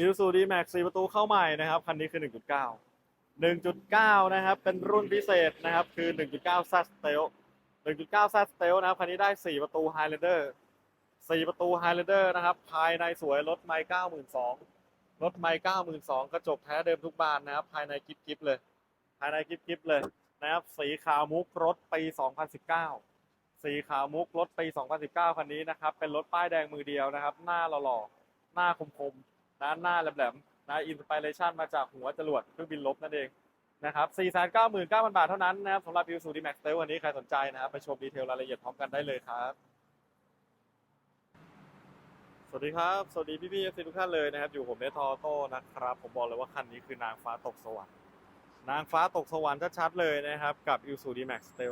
อิซูดีแม็ก4ประตูเข้าใหม่นะครับ คันนี้คือ 1.9 1.9 นะครับ เป็นรุ่นพิเศษนะครับ คือ 1.9 Z Stealth 1.9 Z Stealth นะครับ คันนี้ได้ 4 ประตู Highlander 4 ประตู Highlander นะครับ ภายในสวยรถไมค์92,000รถไมค์92,000 กระจกแท้เดิมทุกบานนะครับ ภายในกิฟกิฟเลย ภายในกิฟกิฟเลยนะครับ สีขาวมุกรถปี 2019 สีขาวมุกรถปี 2019 คันนี้นะครับ เป็นรถป้ายแดงมือเดียวนะครับ หน้าหล่อๆ หน้าคมๆ นะหน้าแหลมๆนะอินสปิเรชันมาจากหัวจรวดเครื่องบินลบนั่นเองนะครับ 499,000 บาทเท่านั้นนะครับสำหรับ i s u d Max เตวันนี้ใครสนใจนะครับไปชมดีเทลรายละเอียดพร้อมกันได้เลยครับ สวัสดีครับ สวัสดีพี่พี่ทุกท่านเลยนะครับ อยู่ผมเนทอโต้นะครับ ผมบอกเลยว่าคันนี้คือนางฟ้าตกสวรรค์ นางฟ้าตกสวรรค์ชัดๆเลยนะครับ กับ i s u d Max เต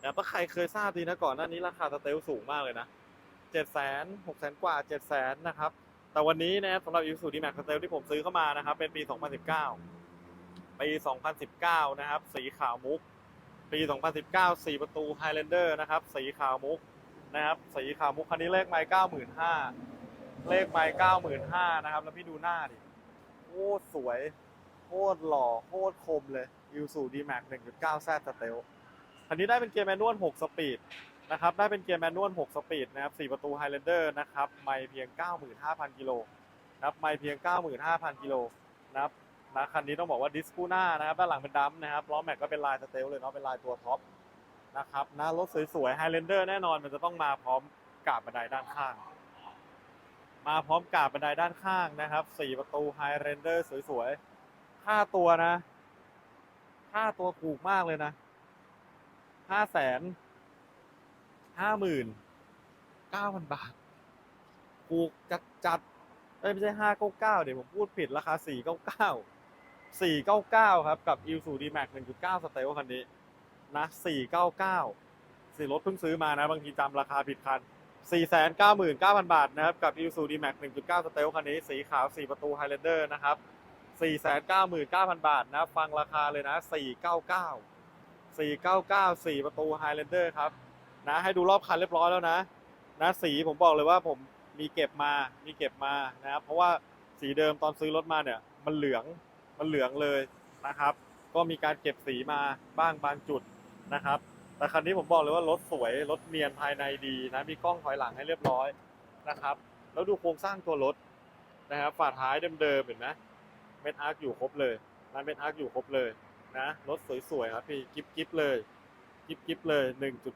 แต่ถ้าใครเคยทราบดีนะก่อนหน้านี้ราคาสเตลสูงมากเลยนะเจ็ดแสนหกแสนกว่าเจ็ดแสนนะครับ แต่วันนี้นะครับสำหรับยูสูดีแม็กสเตลที่ผมซื้อเข้ามานะครับ เป็นปี 2019 ปี 2019 นะครับ สีขาวมุก ปี 2019สีประตู Highlander นะครับ สีขาวมุกนะครับ สีขาวมุกคันนี้เลขไมล์95,000เลขไมล์95,000นะครับ แล้วพี่ดูหน้าดิโคตรสวย โคตรหล่อ โคตรคมเลยยูสูดีแม็ก1.9 Z สเตลคันนี้ได้เป็นเกียร์แมนนวล 6 สปีด นะครับได้เป็นเกียร์แมนนวล 6 สปีดนะครับ 4 ประตู Highlander นะครับไม่เพียง 95,000 กิโลนะครับไม่เพียง 95,000 กิโลนะครับนะคันนี้ต้องบอกว่าดิสคูหน้านะครับด้านหลังเป็นดัมนะครับล้อแม็กก็เป็นลายสเตลเลยเนาะเป็นลายตัวท็อปนะครับนะรถสวยๆ Highlander แน่นอนมันจะต้องมาพร้อมกาบบันไดด้านข้าง มาพร้อมกาบบันไดด้านข้างนะครับ 4 ประตู Highlander สวยๆค่าตัวนะค่าตัวถูกมากเลยนะห้าแสน ห้าหมื่นเก้าพันบาทถูกจัดจัดไม่ใช่ห้าเก้าเก้าเดี๋ยวผมพูดผิดราคาสี่เก้าเก้าสี่เก้าเก้าครับ กับอิลสูดีแม็กหนึ่งจุดเก้าสเตลคันนี้ นะสี่เก้าเก้าสี่รถเพิ่งซื้อมานะ บางทีจำราคาผิดคันสี่แสนเก้าหมื่นเก้าพันบาทนะครับ กับอิลสูดีแม็กหนึ่งจุดเก้าสเตลคันนี้ สีขาวสี่ประตูไฮแลนเดอร์นะครับสี่แสนเก้าหมื่นเก้าพันบาทนะ ฟังราคาเลยนะสี่เก้าเก้า499 4ประตู Highlander ครับ นะให้ดูรอบคันเรียบร้อยแล้วนะนะสีผมบอกเลยว่าผมมีเก็บมามีเก็บมานะครับเพราะว่าสีเดิมตอนซื้อรถมาเนี่ยมันเหลืองมันเหลืองเลยนะครับ ก็มีการเก็บสีมาบ้างบางจุดนะครับ แต่คันนี้ผมบอกเลยว่ารถสวยรถเนียนภายในดีนะมีกล้องถอยหลังให้เรียบร้อยนะครับ แล้วดูโครงสร้างตัวรถนะครับฝาท้ายเดิมๆเห็นไหมเม็ดอาร์คอยู่ครบเลยร้านเม็ดอาร์คอยู่ครบเลยนะรถสวยๆครับพี่กิฟกิฟเลย กิฟกิฟเลย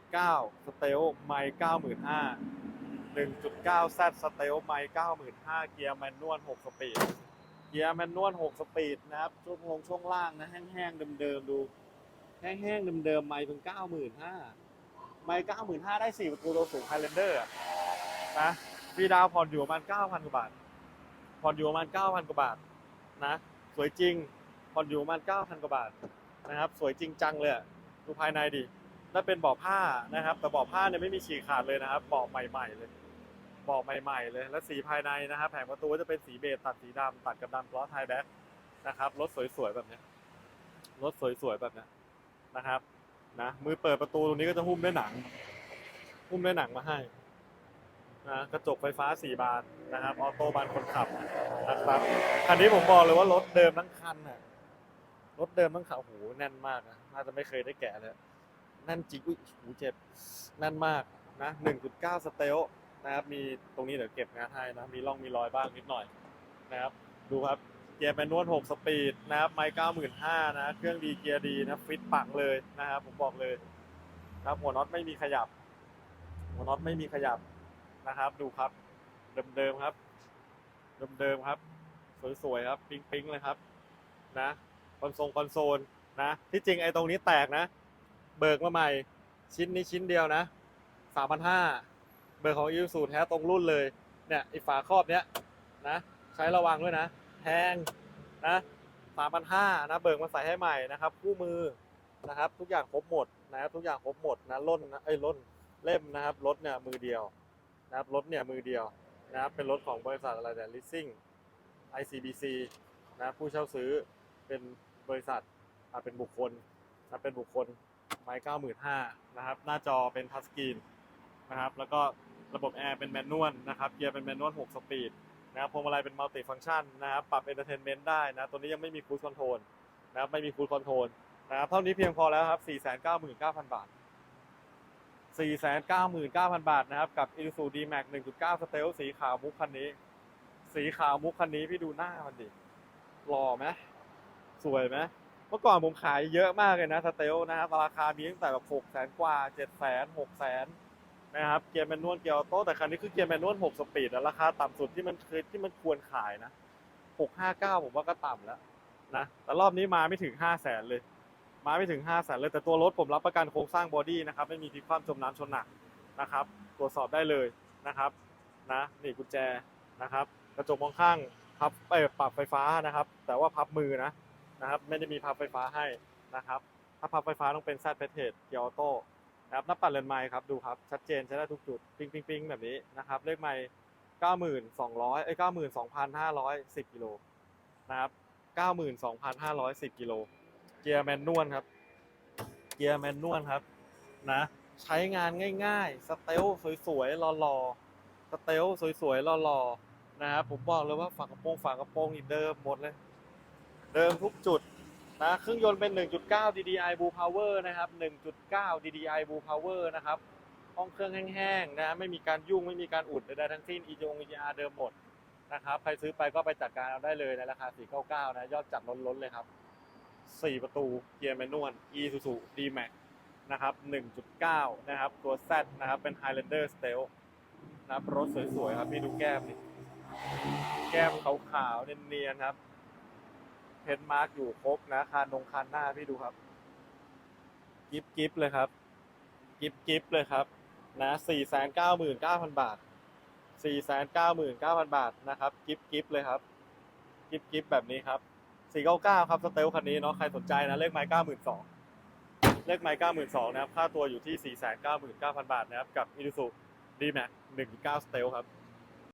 1.9 สเตลไมล์95,000 1.9 Z สเตลไมล์95,000 เกียร์แมนนวล 6 สปีด เกียร์แมนนวล 6 สปีดนะครับ ช่วงลงช่วงล่างนะ แห้งๆ เดิมๆ ดู แห้งๆ เดิมๆ ไมล์เพิ่ง95,000 ไมล์95,000 ได้ 4 ประตูตัวสูงไฮแลนเดอร์นะฟีดาวผ่อนอยู่ประมาณ 9,000 กว่าบาท ผ่อนอยู่ประมาณ 9,000 กว่าบาทนะ สวยจริง ผ่อนอยู่ประมาณ 9,000 กว่าบาทนะครับ สวยจริงจังเลยดูภายในดิ ถ้าเป็นเบาะผ้านะครับ แต่เบาะผ้าเนี่ยไม่มีฉีกขาดเลยนะครับเบาะใหม่ ๆ เลยเบาะใหม่ ๆ เลย และสีภายในนะครับ แผงประตูจะเป็นสีเบจตัดสีดำตัดกับดำล้อไทยแบ็คนะครับรถสวยๆแบบนี้รถสวยๆแบบนี้นะครับนะมือเปิดประตูตรงนี้ก็จะหุ้มด้วยหนัง หุ้มด้วยหนังมาให้นะกระจกไฟฟ้าสี่บานนะครับออโต้บานคนขับนะครับคันนี้ผมบอกเลยว่ารถเดิมทั้งคันน่ะรถเดิมทั้งคันโอ้โหแน่นมากนะน่าจะไม่เคยได้แกะเลย นั่นจริงอุ้ยหูเจ็บแน่นมากนะ1.9 สเตลนะครับ มีตรงนี้เดี๋ยวเก็บงานให้นะ มีร่องมีรอยบ้างนิดหน่อยนะครับ ดูครับ เกียร์แมนนวล6สปีดนะครับ ไมค์95,000นะ เครื่องดีเกียร์ดีนะ ฟิตปังเลยนะครับ ผมบอกเลยครับหัวน็อตไม่มีขยับ หัวน็อตไม่มีขยับนะครับ ดูครับ เดิมๆครับ เดิมๆครับ สวยๆครับ ปิ๊งๆเลยครับ นะ คอนโซลคอนโซลนะ ที่จริงไอ้ตรงนี้แตกนะ เบิกมาใหม่ ชิ้นนี้ชิ้นเดียวนะสามพันห้าเบิกของอิวสูรแท้ตรงรุ่นเลย เนี่ยไอ้ฝาครอบเนี้ยนะใช้ระวังด้วยนะแพงนะสามพันห้านะเบิกมาใส่ให้ใหม่นะครับ คู่มือนะครับ ทุกอย่างครบหมดนะครับทุกอย่างครบหมดนะล่นนะไอ้ยล่นเล่มนะครับรถเนี่ยมือเดียวนะครับรถเนี่ยมือเดียวนะครับเป็นรถของบริษัทอะไรเนี่ย leasing ICBC นะผู้เช่าซื้อเป็นบริษัทอ่าเป็นบุคคลนะเป็นบุคคล ไม้เก้าหมื่นห้านะครับ หน้าจอเป็นทัชสกรีนนะครับ แล้วก็ระบบแอร์เป็นแมนนวลนะครับ เกียร์เป็นแมนนวล6สปีดนะครับ พวงมาลัยเป็นมัลติฟัง c t ชันนะครับ ปรับเอนเตอร์เทนเมนต์ได้นะ ตัวนี้ยังไม่มีคู i คอนโทรลนะครับ ไม่มีคู i คอนโทรลนะครับ เท่านี้เพียงพอแล้วครับ 499,000 บาท 499,000 บาทนะครับ กับ Isuzu D-Max 1.9 Stealth สีขาวมุกคันนี้ สีขาวมุกคันนี้พี่ดูหน้ามันดิหล่อไหมสวยไหม มื่อก่อนผมขายเยอะมากเลยนะสเตลนะครับราคามีตั้งแต่แบบ6แสนกว่า7แสน6แสนนะครับเกียร์แมนนวลเกียร์ออโต้แต่คันนี้คือเกียร์แมนนวล6สปีดราคาต่ำสุดที่มันเคยที่มันควรขายนะ659ผมว่าก็ต่ำแล้วนะแต่รอบนี้มาไม่ถึง5 0 0แสนเลย มาไม่ถึง5 0 0แสนเลยแต่ตัวรถผมรับประกันโครงสร้างบอดี้นะครับไม่มีพลิกคว่ำจมน้ำชนหนักนะครับตรวจสอบได้เลยนะครับนะนี่กุญแจนะครับกระจกมองข้างพับเออปรับไฟฟ้านะครับ แต่ว่าพับมือนะ นะครับ ไม่ได้มีพับไฟฟ้าให้นะครับ ถ้าพับไฟฟ้าต้องเป็นแซดเพเทสเกียร์ออโต้นะครับหน้าปัดเลนไมค์ครับดูครับชัดเจนใช้ได้ทุกจุดปิ๊งปิ๊งปิ๊งแบบนี้นะครับเลขไมค์92,000เอ้ย92,510กิโลนะครับ92,510กิโลเกียร์แมนนวลครับ เกียร์แมนนวลครับนะใช้งานง่ายๆ สเตลสวยๆหล่อๆสเตลสวยๆหล่อๆนะครับผมบอกเลยว่าฝากระโปรงฝากระโปรงนี่เดิมหมดเลย เดิมทุกจุดนะเครื่องยนต์เป็น 1.9 DDI Blue Power นะครับ 1.9 DDI Blue Power นะครับ ห้องเครื่องแห้งๆนะไม่มีการยุ่งไม่มีการอุดใดๆทั้งสิ้น EJ EGR เดิมหมดนะครับใครซื้อไปก็ไปจัดการเอาได้เลยในราคา 499 นะ ยอดจัดล้นๆเลยครับ 4 ประตูเกียร์แมนนวล Isuzu D-Max นะครับ 1.9 นะครับ ตัว Z นะครับ เป็น Highlander Stealth นะครับรถสวยๆครับพี่ดูแก้มนี่แก้มขาวๆเนียนๆครับ เพนมาร์กอยู่ครบนะคานงคานหน้าพี่ดูครับ กิฟกิฟเลยครับ กิฟกิฟเลยครับ นะสี่แสนเก้าหมื่นเก้าพันบาทสี่แสนเก้าหมื่นเก้าพันบาทนะครับ กิฟกิฟเลยครับ กิฟกิฟแบบนี้ครับสี่เก้าเก้าครับสเตลคันนี้เนาะใครสนใจนะเลขไม้เก้าหมื่นสองเลขไม้เก้าหมื่นสองนะครับ ค่าตัวอยู่ที่สี่แสนเก้าหมื่นเก้าพันบาทนะครับ กับอิรุสุดีแม็กหนึ่งเก้าสเตลครับ